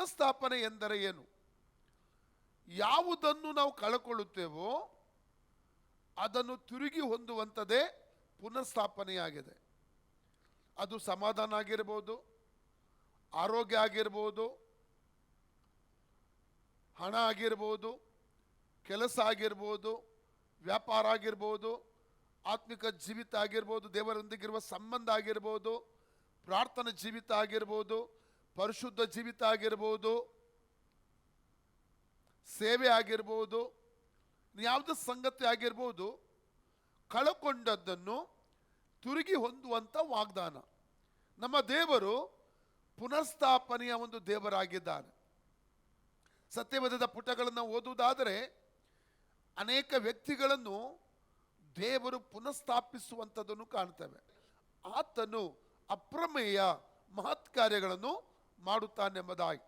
ಪುನಃಸ್ಥಾಪನೆ ಎಂದರೆ ಏನು? ಯಾವುದನ್ನು ನಾವು ಕಳ್ಕೊಳ್ಳುತ್ತೇವೋ ಅದನ್ನು ತಿರುಗಿ ಹೊಂದುವಂಥದ್ದೇ ಪುನಃಸ್ಥಾಪನೆಯಾಗಿದೆ. ಅದು ಸಮಾಧಾನ ಆಗಿರ್ಬೋದು, ಆರೋಗ್ಯ ಆಗಿರ್ಬೋದು, ಹಣ ಆಗಿರ್ಬೋದು, ಕೆಲಸ ಆಗಿರ್ಬೋದು, ವ್ಯಾಪಾರ ಆಗಿರ್ಬೋದು, ಆತ್ಮಿಕ ಜೀವಿತ ಆಗಿರ್ಬೋದು, ದೇವರೊಂದಿಗಿರುವ ಸಂಬಂಧ ಆಗಿರ್ಬೋದು, ಪ್ರಾರ್ಥನಾ ಜೀವಿತ ಆಗಿರ್ಬೋದು ಪರಿಶುದ್ಧ ಜೀವಿತ ಆಗಿರ್ಬೋದು, ಸೇವೆ ಆಗಿರ್ಬೋದು ಯಾವುದೇ ಸಂಗತಿ ಆಗಿರ್ಬೋದು, ಕಳಕೊಂಡದ್ದನ್ನು ತಿರುಗಿ ಹೊಂದುವಂಥ ವಾಗ್ದಾನ. ನಮ್ಮ ದೇವರು ಪುನಃಸ್ಥಾಪನೆಯ ಒಂದು ದೇವರಾಗಿದ್ದಾನೆ. ಸತ್ಯವೇದದ ಪುಟಗಳನ್ನು ಓದುವುದಾದರೆ, ಅನೇಕ ವ್ಯಕ್ತಿಗಳನ್ನು ದೇವರು ಪುನಃಸ್ಥಾಪಿಸುವಂಥದ್ದನ್ನು ಕಾಣ್ತೇವೆ. ಆತನು ಅಪ್ರಮೇಯ ಮಹತ್ ಕಾರ್ಯಗಳನ್ನು ಮಾಡುತ್ತಾನೆಂಬುದಾಗಿ.